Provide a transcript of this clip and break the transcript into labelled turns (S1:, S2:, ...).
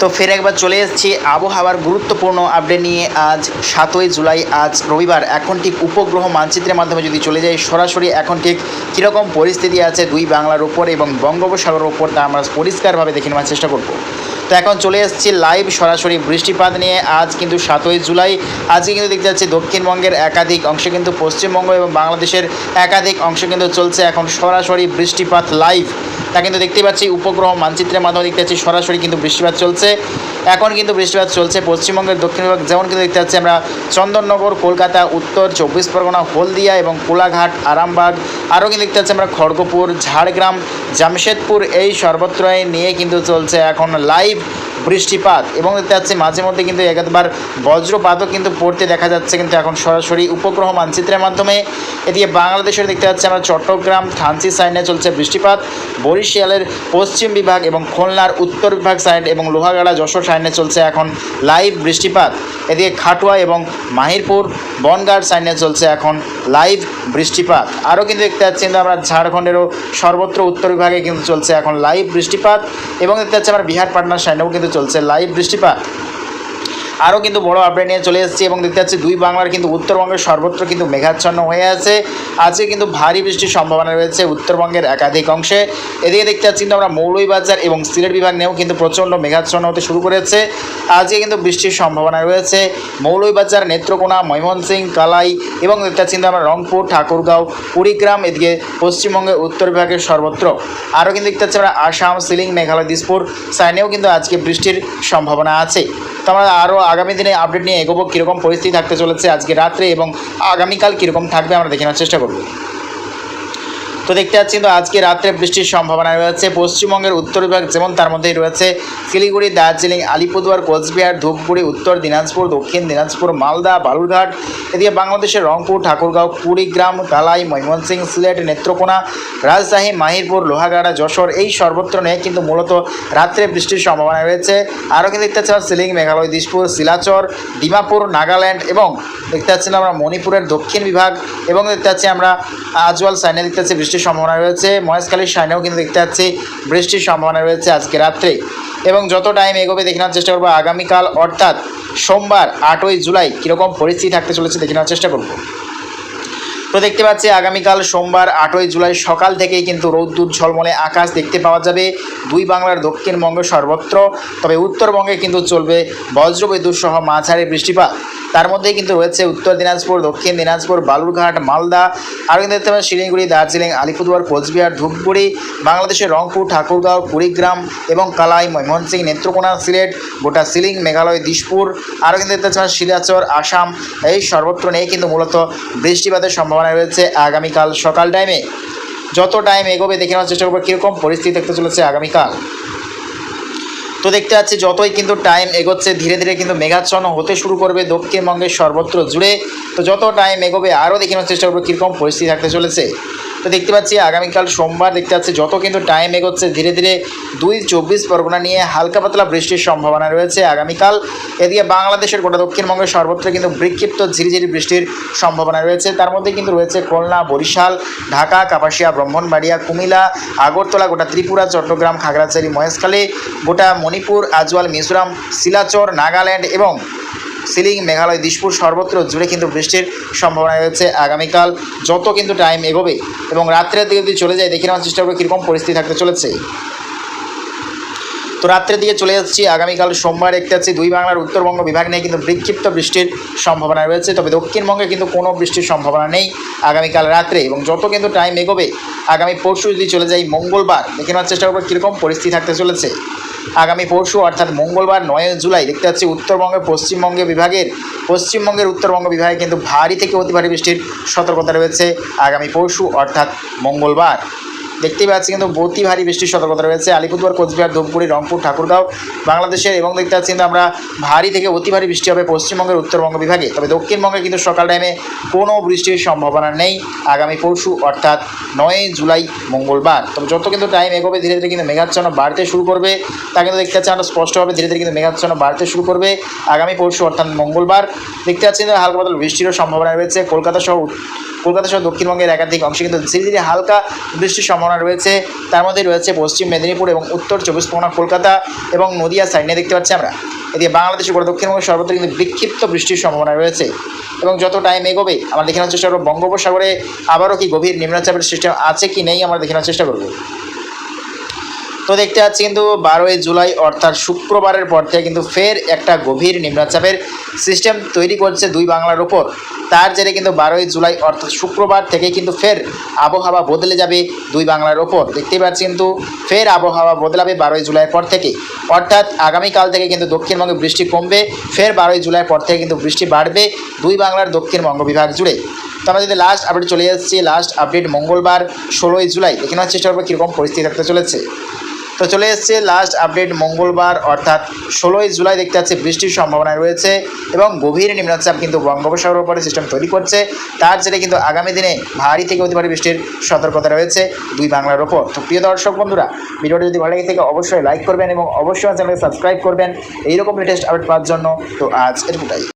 S1: তো ফের একবার চলে এসেছি। আবহাওয়ার গুরুত্বপূর্ণ আপডেট নিয়ে আজ সাতই জুলাই, আজ রবিবার। এখন ঠিক উপগ্রহ মানচিত্রের মাধ্যমে যদি চলে যাই, সরাসরি এখন ঠিক কীরকম পরিস্থিতি আছে দুই বাংলার উপর এবং বঙ্গোপসাগরের উপর তা আমরা পরিষ্কারভাবে দেখে নেওয়ার চেষ্টা করব। তো এখন চলে এসেছি লাইভ সরাসরি বৃষ্টিপাত নিয়ে। আজ কিন্তু সাতই জুলাই। আজকে কিন্তু দেখতে যাচ্ছি দক্ষিণবঙ্গের একাধিক অংশে কিন্তু পশ্চিমবঙ্গ এবং বাংলাদেশের একাধিক অংশে কিন্তু চলছে এখন সরাসরি বৃষ্টিপাত লাইভ তা কিন্তু দেখতেই পাচ্ছি উপগ্রহ মানচিত্রের মাধ্যমে দেখতে পাচ্ছি সরাসরি কিন্তু বৃষ্টিপাত চলছে। এখন কিন্তু বৃষ্টিপাত চলছে পশ্চিমবঙ্গের দক্ষিণ বিভাগ। যেমন কিন্তু দেখতে পাচ্ছি আমরা চন্দননগর, কলকাতা, উত্তর, চব্বিশ পরগনা, হলদিয়া এবং কোলাঘাট, আরামবাগ। আরও কিন্তু দেখতে পাচ্ছি আমরা খড়গপুর, ঝাড়গ্রাম, জামশেদপুর এই সর্বত্রয় নিয়ে কিন্তু চলছে এখন লাইভ Amen. বৃষ্টিপাত এবং দেখতে পাচ্ছি মাঝে মধ্যে কিন্তু একবার বজ্রপাতও কিন্তু পড়তে দেখা যাচ্ছে কিন্তু এখন সরাসরি উপগ্রহ মানচিত্রের মাধ্যমে। এদিকে বাংলাদেশের দেখতে পাচ্ছি আমরা চট্টগ্রাম থানচি সাইডে চলছে বৃষ্টিপাত, বরিশালের পশ্চিম বিভাগ এবং খুলনার উত্তর বিভাগ সাইড এবং লোহাগাড়া, যশোর সাইডে চলছে এখন লাইভ বৃষ্টিপাত। এদিকে খাটুয়া এবং মাহিরপুর, বনগাঁর সাইডে চলছে এখন লাইভ বৃষ্টিপাত। আরও কিন্তু দেখতে পাচ্ছি কিন্তু আমরা ঝাড়খণ্ডেরও সর্বত্র উত্তর বিভাগে কিন্তু চলছে এখন লাইভ বৃষ্টিপাত এবং দেখতে পাচ্ছি আমরা বিহার পাটনার সাইডেও কিন্তু চলছে। লাইভ বৃষ্টিপাত। আরও কিন্তু বড় আপডেট নিয়ে চলে এসেছি এবং দেখতে পাচ্ছি দুই বাংলার কিন্তু উত্তরবঙ্গের সর্বত্র কিন্তু মেঘাচ্ছন্ন হয়ে আছে। আজকে কিন্তু ভারী বৃষ্টির সম্ভাবনা রয়েছে উত্তরবঙ্গের একাধিক অংশে। এদিকে দেখতে পাচ্ছি কিন্তু আমরা মৌলভীবাজার এবং সিলেট বিভাগ নিয়েও কিন্তু প্রচণ্ড মেঘাচ্ছন্ন হতে শুরু করেছে। আজকে কিন্তু বৃষ্টির সম্ভাবনা রয়েছে। মৌলভীবাজার নেত্রকোনা ময়মনসিং কালাই এবং দেখতে পাচ্ছি কিন্তু আমরা রংপুর, ঠাকুরগাঁও, কুড়িগ্রাম, এদিকে পশ্চিমবঙ্গের উত্তর বিভাগের সর্বত্র। আরও কিন্তু দেখতে পাচ্ছি আমরা আসাম, সিলিং, মেঘালয়, দিসপুর। সাইনেও কিন্তু আজকে বৃষ্টির সম্ভাবনা আছে। তো আমরা আরও আগামী দিনে আপডেট নিয়ে এগোবো, কীরকম পরিস্থিতি থাকতে চলেছে আজকে রাত্রে এবং আগামীকাল কীরকম থাকবে আমরা দেখে নেওয়ার চেষ্টা করব। তো দেখতে পাচ্ছি কিন্তু আজকে রাত্রে বৃষ্টির সম্ভাবনা রয়েছে। পশ্চিমবঙ্গের উত্তর বিভাগ যেমন তার মধ্যেই রয়েছে, শিলিগুড়ি, দার্জিলিং, আলিপুরদুয়ার, কোচবিহার, ধূপগুড়ি, উত্তর দিনাজপুর, দক্ষিণ দিনাজপুর, মালদা, বালুরঘাট, এদিকে বাংলাদেশের রংপুর, ঠাকুরগাঁও, কুড়িগ্রাম কালাই ময়মনসিংহ, সিলেট, নেত্রকোনা, রাজশাহী, মাহিরপুর, লোহাগাড়া, যশোর এই সর্বত্র নিয়ে কিন্তু মূলত রাত্রে বৃষ্টির সম্ভাবনা রয়েছে। আরও কিন্তু দেখতে পাচ্ছি সিলিং মেঘালয় দিসপুর শিলাচর, ডিমাপুর, নাগাল্যান্ড এবং দেখতে পাচ্ছি আমরা মণিপুরের দক্ষিণ বিভাগ এবং দেখতে পাচ্ছি আমরা আজওয়াল সাইনে দেখতে পাচ্ছি বৃষ্টির সম্ভাবনা রয়েছে মহেশখালীর সাইনেও কিন্তু দেখতে পাচ্ছি বৃষ্টির সম্ভাবনা রয়েছে আজকে রাত্রে। এবং যত টাইম এগোবে দেখে নেওয়ার চেষ্টা করব, আগামীকাল অর্থাৎ সোমবার আটই জুলাই কীরকম পরিস্থিতি থাকতে চলেছে দেখে নেওয়ার চেষ্টা করব। তো দেখতে পাচ্ছি আগামীকাল সোমবার আটই জুলাই সকাল থেকেই কিন্তু রৌদ্দুর ঝলমলে আকাশ দেখতে পাওয়া যাবে। দুই বাংলার দক্ষিণবঙ্গ সর্বত্র, তবে উত্তরবঙ্গে কিন্তু চলবে বজ্রবিদ্যুৎ সহ মাঝারি বৃষ্টিপাত। তার মধ্যেই কিন্তু রয়েছে উত্তর দিনাজপুর, দক্ষিণ দিনাজপুর, বালুরঘাট, মালদা, আরও কিন্তু দেখতে পাবেন শিলিগুড়ি, দার্জিলিং, আলিপুরদুয়ার, কোচবিহার, ধূপগুড়ি, বাংলাদেশের রংপুর, ঠাকুরগাঁও, কুড়িগ্রাম এবং কালাই, ময়মনসিংহ, নেত্রকোনা, সিলেট, গোটা সিলিং, মেঘালয় দিশপুর আরও কিন্তু দেখতে পাচ্ছেন শিলাচর, আসাম। এই সর্বত্র নিয়ে কিন্তু মূলত বৃষ্টিপাতের সম্ভাবনা রয়েছে আগামীকাল সকাল টাইমে যত টাইম এগোবে, দেখে নেওয়ার চেষ্টা করব, কীরকম পরিস্থিতি দেখতে চলেছে আগামীকাল। তো দেখতে পাচ্ছি যতই কিন্তু টাইম এগোচ্ছে, ধীরে ধীরে কিন্তু মেঘাচ্ছন্ন হতে শুরু করবে দক্ষিণবঙ্গের সর্বত্র জুড়ে। তো যত টাইম এগোবে, আরও দেখে নেওয়ার চেষ্টা করব কীরকম পরিস্থিতি থাকতে চলেছে। তো দেখতে পাচ্ছি আগামীকাল সোমবার দেখতে পাচ্ছি যত কিন্তু টাইম এগোচ্ছে, ধীরে ধীরে দুই চব্বিশ পরগনা নিয়ে হালকা পাতলা বৃষ্টির সম্ভাবনা রয়েছে। আগামীকাল এদিকে বাংলাদেশের গোটা দক্ষিণবঙ্গের সর্বত্র কিন্তু বিক্ষিপ্ত ঝিরিঝিরি বৃষ্টির সম্ভাবনা রয়েছে। তার মধ্যে কিন্তু রয়েছে খুলনা, বরিশাল, ঢাকা, কাপাসিয়া, ব্রহ্মণবাড়িয়া, কুমিল্লা, আগরতলা, গোটা ত্রিপুরা, চট্টগ্রাম, খাগড়াছড়ি, মহেশখালী, গোটা মণিপুর, আজওয়াল, মিজোরাম, শিলাচর, নাগাল্যান্ড এবং সিলিং, মেঘালয়, দিশপুর সর্বত্র জুড়ে কিন্তু বৃষ্টির সম্ভাবনা রয়েছে আগামীকাল। যত কিন্তু টাইম এগোবে এবং রাত্রের দিকে যদি চলে যায়, দেখে নেওয়ার চেষ্টা করবে কীরকম পরিস্থিতি থাকতে চলেছে। তো রাত্রের দিকে চলে যাচ্ছি, আগামীকাল সোমবার দেখতে যাচ্ছি, দুই বাংলার উত্তরবঙ্গ বিভাগ নিয়ে কিন্তু বিক্ষিপ্ত বৃষ্টির সম্ভাবনা রয়েছে। তবে দক্ষিণবঙ্গে কিন্তু কোনো বৃষ্টির সম্ভাবনা নেই আগামীকাল রাত্রে এবং যত কিন্তু টাইম এগোবে, আগামী পরশু যদি চলে যাই মঙ্গলবার, দেখে নেওয়ার চেষ্টা করব কীরকম পরিস্থিতি থাকতে চলেছে। আগামী পরশু, অর্থাৎ মঙ্গলবার নয় জুলাই, দেখতে পাচ্ছি উত্তরবঙ্গের পশ্চিমবঙ্গে বিভাগের, পশ্চিমবঙ্গের উত্তরবঙ্গ বিভাগে কিন্তু ভারী থেকে অতি ভারী বৃষ্টির সতর্কতা রয়েছে আগামী পরশু, অর্থাৎ মঙ্গলবার। দেখতেই পাচ্ছি কিন্তু অতি ভারী বৃষ্টির সতর্কতা রয়েছে। আলিপুরদুয়ার, কোচবিহার, ধূপগুড়ি, রংপুর, ঠাকুরগাঁও বাংলাদেশের এবং দেখতে পাচ্ছি কিন্তু আমরা ভারী থেকে অতি ভারী বৃষ্টি হবে পশ্চিমবঙ্গের উত্তরবঙ্গ বিভাগে। তবে দক্ষিণবঙ্গে কিন্তু সকাল টাইমে কোনো বৃষ্টির সম্ভাবনা নেই। আগামী পরশু অর্থাৎ নয় জুলাই মঙ্গলবার। তবে যত কিন্তু টাইম এগোবে, ধীরে ধীরে কিন্তু মেঘাচ্ছন্ন বাড়তে শুরু করবে। তা কিন্তু দেখতে পাচ্ছি আমরা স্পষ্টভাবে ধীরে ধীরে কিন্তু মেঘাচ্ছন্ন বাড়তে শুরু করবে। আগামী পরশু অর্থাৎ মঙ্গলবার দেখতে পাচ্ছি কিন্তু হালকা পাতল বৃষ্টিরও সম্ভাবনা রয়েছে। কলকাতা সহ কলকাতা সহ দক্ষিণবঙ্গের একাধিক অংশে কিন্তু ধীরে ধীরে হালকা বৃষ্টির সম্ভাবনা সম্ভাবনা রয়েছে। তার মধ্যে রয়েছে পশ্চিম মেদিনীপুর এবং উত্তর চব্বিশ পরগনা, কলকাতা এবং নদিয়া সাইড দেখতে পাচ্ছি আমরা। এদিকে বাংলাদেশের উপর দক্ষিণবঙ্গ সর্বত্র কিন্তু বিক্ষিপ্ত বৃষ্টির সম্ভাবনা রয়েছে এবং যত টাইম এগোবে, আমরা দেখে চেষ্টা করব বঙ্গোপসাগরে আবারও কি গভীর নিম্নচাপের সিস্টেম আছে কি নেই, আমরা দেখে নেওয়ার চেষ্টা করব। তো দেখতে পাচ্ছি কিন্তু বারোই জুলাই, অর্থাৎ শুক্রবারের পর থেকে কিন্তু ফের একটা গভীর নিম্নচাপের সিস্টেম তৈরি করছে দুই বাংলার ওপর তার জেরে কিন্তু বারোই জুলাই, অর্থাৎ শুক্রবার থেকে কিন্তু ফের আবহাওয়া বদলে যাবে দুই বাংলার ওপর। দেখতেই পাচ্ছি কিন্তু ফের আবহাওয়া বদলাবে বারোই জুলাইয়ের পর থেকে। অর্থাৎ আগামীকাল থেকে কিন্তু দক্ষিণবঙ্গে বৃষ্টি কমবে, ফের বারোই জুলাইয়ের পর থেকে কিন্তু বৃষ্টি বাড়বে দুই বাংলার দক্ষিণবঙ্গ বিভাগ জুড়ে। তো আমরা যদি লাস্ট আপডেট চলে যাচ্ছি লাস্ট আপডেট মঙ্গলবার, ষোলোই জুলাই। নেওয়ার চেষ্টা করব কীরকম পরিস্থিতি থাকতে চলেছে। তো চলে এসছে লাস্ট আপডেট মঙ্গলবার, অর্থাৎ ষোলোই জুলাই দেখতে পাচ্ছি বৃষ্টির সম্ভাবনা রয়েছে এবং গভীর নিম্নচাপ কিন্তু বঙ্গোপসাগরের উপরে সিস্টেম তৈরি করছে। তার জেরে কিন্তু আগামী দিনে ভারী থেকে অতি ভারী বৃষ্টির সতর্কতা রয়েছে দুই বাংলার ওপর। তো প্রিয় দর্শক বন্ধুরা, ভিডিওটি যদি ভালো লাগে থাকে অবশ্যই লাইক করবেন এবং অবশ্যই চ্যানেলকে সাবস্ক্রাইব করবেন। এইরকম লেটেস্ট আপডেট পাওয়ার জন্য তো আজ এটুকুটাই।